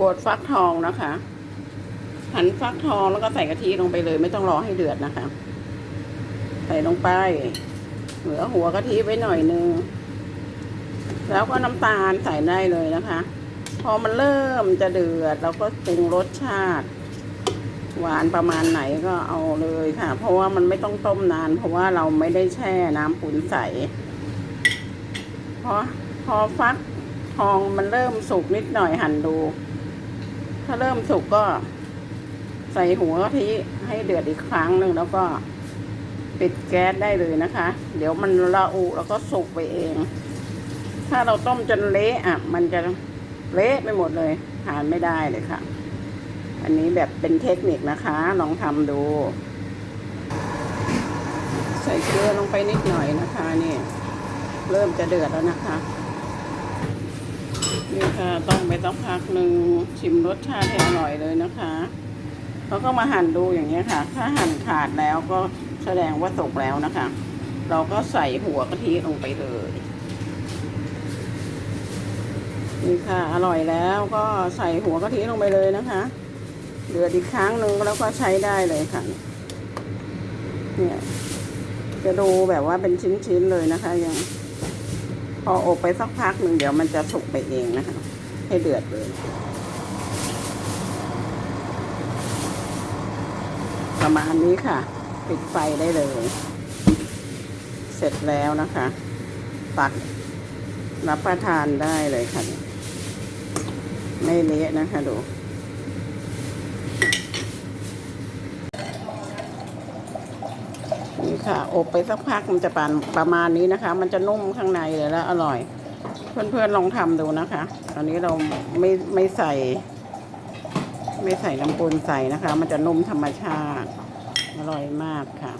บดฟักทองนะคะ หั่นฟักทองแล้วก็ใส่กะทิลงไปเลย ไม่ต้องรอให้เดือดนะคะ ใส่ลงไป เหลือหัวกะทิไว้หน่อยนึง แล้วก็น้ำตาลใส่ได้เลยนะคะ พอมันเริ่มจะเดือดเราก็ปรุงรสชาติ หวานประมาณไหนก็เอาเลยค่ะ เพราะว่ามันไม่ต้องต้มนาน เพราะว่าเราไม่ได้แช่น้ำปุ๋นใสพอพอฟักทองมันเริ่มสุกนิดหน่อยหั่นดู ถ้าเริ่มสุกก็ใส่หัวกะทิให้เดือดอีกครั้งหนึ่งแล้วก็ปิดแก๊สได้เลยนะคะ เดี๋ยวมันละอุแล้วก็สุกไปเอง ถ้าเราต้มจนเละอะ มันจะเละไปหมดเลยทานไม่ได้เลยค่ะ อันนี้แบบเป็นเทคนิคนะคะ ลองทำดู ใส่เกลือลงไปนิดหน่อยนะคะนี่เริ่มจะเดือดแล้วนะคะ นี่ค่ะต้องไปต้องพักหนึ่ง ชิมรสชาติให้อร่อยเลยนะคะแล้วก็มาหั่นดูอย่างนี้ค่ะ ถ้าหั่นขาดแล้วก็แสดงว่าสุกแล้วนะคะ เราก็ใส่หัวกะทิลงไปเลยนี่ค่ะ อร่อยแล้วก็ใส่หัวกะทิลงไปเลยนะคะเดือดอีกครั้งหนึ่งแล้วก็ใช้ได้เลยค่ะ เนี่ยจะดูแบบว่าเป็นชิ้นๆเลยนะคะ ยัง พออบไปสักพักหนึ่งเดี๋ยวมันจะสุกไปเองนะคะ ให้เดือดเลย ประมาณนี้ค่ะ ปิดไฟได้เลย เสร็จแล้วนะคะ ตักรับประทานได้เลยค่ะ ไม่เละนะคะดูนี่ค่ะ อบไปสักพักมันจะปานประมาณนี้นะคะ มันจะนุ่มข้างในเลยแล้วอร่อย เพื่อนๆลองทำดูนะคะ ตอนนี้เราไม่ไม่ใส่ ไม่ใส่น้ำปูนใส่นะคะ มันจะนุ่มธรรมชาติ อร่อยมากค่ะ